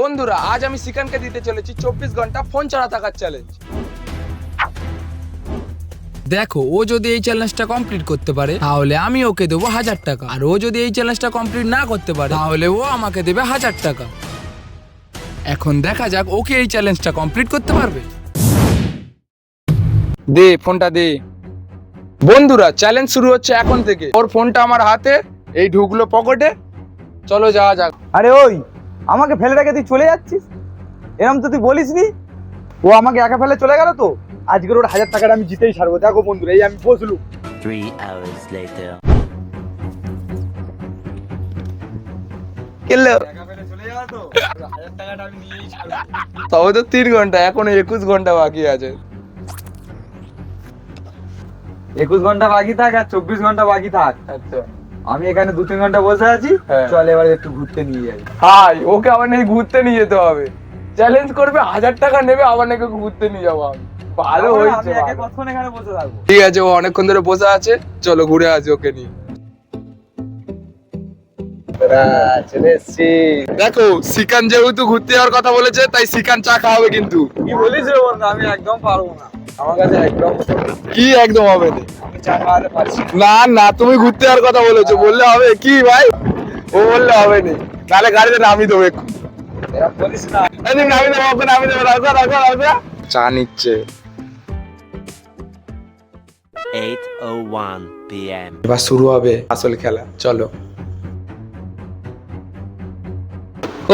বন্ধুরা, আজ আমি সিকানকে দিতে চলেছি চব্বিশ ঘণ্টা ফোন ছাড়া থাকার চ্যালেঞ্জ দেখো, ও যদি এই চ্যালেঞ্জটা কমপ্লিট করতে পারে, তাহলে আমি ওকে দেবো হাজার টাকা। আর ও যদি এই চ্যালেঞ্জটা কমপ্লিট না করতে পারে, তাহলে ও আমাকে দেবে হাজার টাকা। এখন দেখা যাক ওকে এই চ্যালেঞ্জটা কমপ্লিট করতে পারবে। দে, ফোনটা দে। বন্ধুরা চ্যালেঞ্জ শুরু হচ্ছে এখন থেকে। ওর ফোনটা আমার হাতে, এই ঢুকলো পকেটে চলো যাওয়া যাক। আরে ওই আমাকে ফেলে রেখে তুই চলে যাচ্ছিস? এরম তো তুই বলিস নি ও আমাকে একা ফেলে চলে গেল তো? আজকের ওর হাজার টাকাটা আমি জিতেই ছাড়বো। দেখো বন্ধুরা এই আমি বসলু তবে তো তিন ঘণ্টা এখনও একুশ ঘণ্টা বাকি আছে। একুশ ঘণ্টা বাকি থাক আর চব্বিশ ঘণ্টা বাকি থাক। আচ্ছা। আমি এখানে দু তিন ঘণ্টা বসে আছি। হ্যাঁ। চল এবার একটু ঘুরতে নিয়ে যাই। হাই ওকে আবার নাকি ঘুরতে নিয়ে যেতে হবে। চ্যালেঞ্জ করবে হাজার টাকা নেবে আবার নাকি ঘুরতে নিয়ে যাব আমি। ভালো হয়েছে ঠিক আছে ও অনেকক্ষণ ধরে বসে আছে। চলো ঘুরে আসি ওকে নিয়ে। দেখো সিকান যেহেতু ঘুরতে যাওয়ার কথা বলেছে তাই সিকান চা খাওয়াবে কিন্তু। কি বলিস আমি একদম পারব না। আমার কাছে একদম কি একদম হবে না না। তুমি ঘুরতে যাওয়ার কথা বলেছ। বললে হবে কি ভাই? ও বললে হবে না। তাহলে গাড়িতে নামি দেবো একটু। এরম বলিস না। এই নামি দেবো ওকে নামি দেবো। রাখো রাখো রাখো। চা নিচ্ছে। 8:01 p.m. এবার শুরু হবে আসল খেলা। চলো।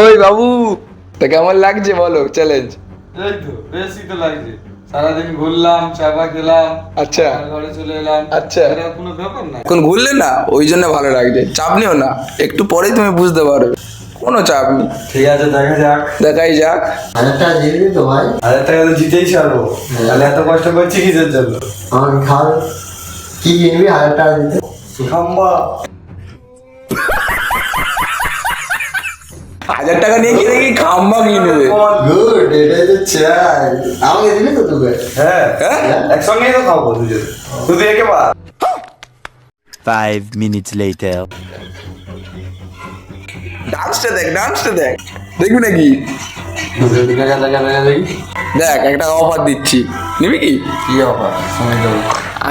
ওই বাবু তা কেমন লাগছে বলো চ্যালেঞ্জ এই তো বেশি তো লাগছে। সারাদিন ঘুরলাম চাপা খেলাম আচ্ছা। ঘরে চলে এলাম। আচ্ছা। এটা কোনো ব্যাপার না এখন ঘুরলে না ওই জন্য ভালো লাগছে। চাপ নিও না। একটু পরেই তুমি বুঝতে পারবে। কোনো চাপ নেই। ঠিক আছে দেখা যাক। দেখাই যাক। হাজার টাকা দিবি তো ভাই? হাজার টাকা তো জিতেই ছাড়বো। তাহলে এত কষ্ট করছি কিসের জন্য? আমাকে খাওয়ার কি কিনবি হাজার টাকা দিতে? খাম্বা হাজার টাকা নিয়ে কিনে কি খাম্বা কিনে নেবে। গুড এটাই তো চাই আমাকে দিবি তো হ্যাঁ। হ্যাঁ? একসঙ্গেই তো খাব দুজন। বা Five minutes later. ডান্সটা দেখ ডান্সটা দেখ। দেখবি নাকি? দেখা দেখা দেখা দেখি দেখ একটা অফার দিচ্ছি। নিবি কি? কি অফার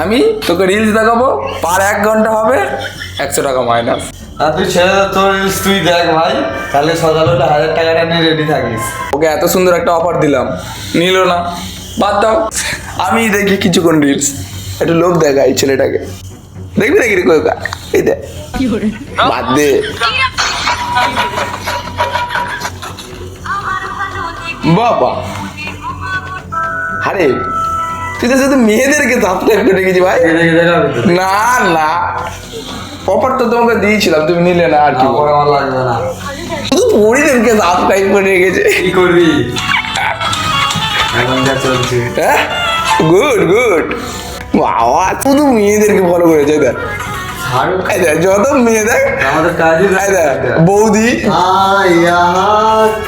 আমি তোকে রিলস দেখাবো পার এক ঘণ্টা হবে। একশো টাকা মাইনাস আর তুই ছেড়ে তোর তুই দেখ ভাই তাহলে সকালবেলা হাজার টাকাটা নিয়ে রেডি থাকিস। ওকে এত সুন্দর একটা অফার দিলাম। নিল না। বাদ দাও। আমি দেখি কিছুক্ষণ রিলস একটা লোক দেখা এই ছেলেটাকে। দেখবি নাকি এই দেখ। বাদ দে। বাবা। আরে তুই তো শুধু মেয়েদেরকে সাবস্ক্রাইব করে রেখেছি ভাই। না না। প্রপারটা তোমাকে দিয়েছিলাম তুমি নিলে না আর কি। আমার লাগবে না। শুধু পরিদেরকে সাবস্ক্রাইব করে রেখেছে। কি করবি? এখন যা চলছে। হ্যাঁ? গুড গুড বাবা শুধু মেয়েদেরকে ফলো করেছে দেখ। যত মেয়ে দেখ। আমাদের কাজই দেখ বৌদি।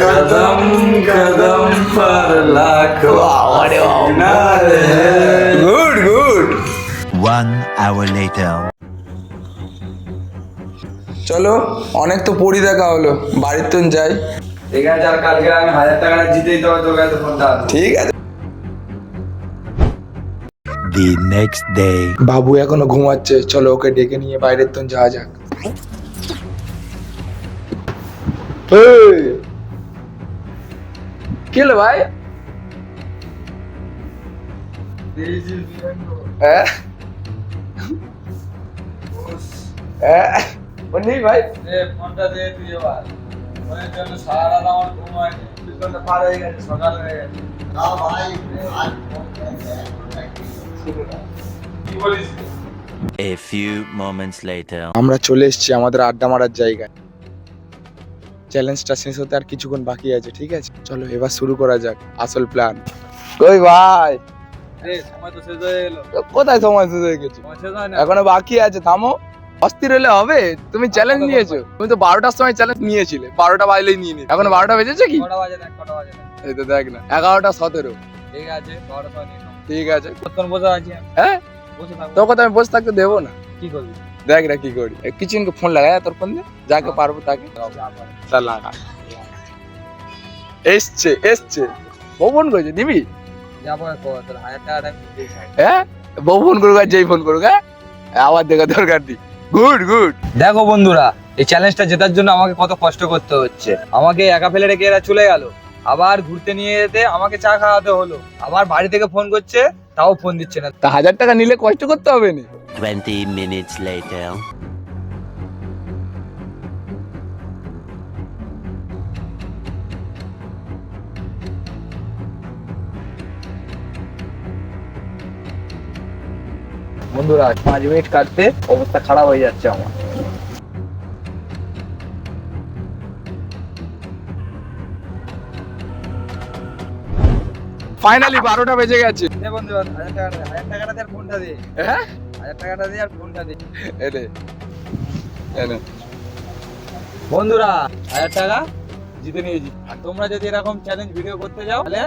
কদম কদম পর লাখো good good One hour later. চলো অনেক তো পড়ি দেখা হলো বাড়ির তো যাই। ঠিক আছে আর কালকে আমি হাজার টাকাটা জিতেই তবে তোর কাছে ফোনটা ঠিক আছে। The next day. বাবু এখনও ঘুমাচ্ছে চলো ওকে ডেকে নিয়ে বাইরের তো যাওয়া যাক! কি হলো ভাই? হ্যাঁ? হ্যাঁ? ও নেই ভাই ফোনটা দে তুই এবার। ফোনের জন্য সারা রাত আমার ঘুম হয়নি ঘণ্টা পার হয়ে গেছে সকাল হয়ে গেছে। না ভাই আজ কি বলিস? A few moments later. আমরা চলে এসেছি আমাদের আড্ডা মারার জায়গায়। চ্যালেঞ্জটা শেষ হতে আর কিছুক্ষণ বাকি আছে ঠিক আছে? চলো এবার শুরু করা যাক আসল প্ল্যান কই ভাই? সময় তো শেষ হয়ে গেল। কোথায় সময় শেষ হয়ে গেছে? এখনও বাকি আছে থামো। অস্থির হলে হবে তুমি চ্যালেঞ্জ নিয়েছো। তুমি তো বারোটার সময় চ্যালেঞ্জ নিয়েছিলে বারোটা বাজলেই নিয়ে নি এখন বারোটা বেজেছে কি? এই তো দেখ না এগারোটা সতেরো। ঠিক আছে। ঠিক আছে। বসে আছি? হ্যাঁ? তোর কথা আমি বসে থাকতে দেবো না। কি করবি? দেখ না কি করি। এ, ফোন লাগায় তোর ফোন যাকে পারব তাকে। তা লাগা। এসছে এসছে। বউ ফোন করেছে নিবি চাই। হ্যাঁ? বউ ফোন করুক আর যেই ফোন করুক হ্যাঁ? আবার দেখা দরকার নেই গুড গুড দেখো বন্ধুরা এই চ্যালেঞ্জটা জেতার জন্য আমাকে কত কষ্ট করতে হচ্ছে। আমাকে একা ফেলে রেখে এরা চলে গেল। আবার ঘুরতে নিয়ে যেতে আমাকে চা খাওয়াতে হলো। আবার বাড়ি থেকে ফোন করছে তাও ফোন দিচ্ছে না। তা হাজার টাকা নিলে কষ্ট করতে হবে না? 20 minutes later. বন্ধুরা পাঁচ মিনিট কাটতে অবস্থা খারাপ হয়ে যাচ্ছে আমার। ফাইনালি বারোটা বেজে গেছে। বন্ধু হাজার টাকাটা হাজার টাকাটা ফোনটা হ্যাঁ? হাজার টাকাটা দে আর ফোনটা দে। এনে এনে বন্ধুরা হাজার টাকা জিতে নিয়েছি। আর তোমরা যদি এরকম চ্যালেঞ্জ ভিডিও করতে যাও তাহলে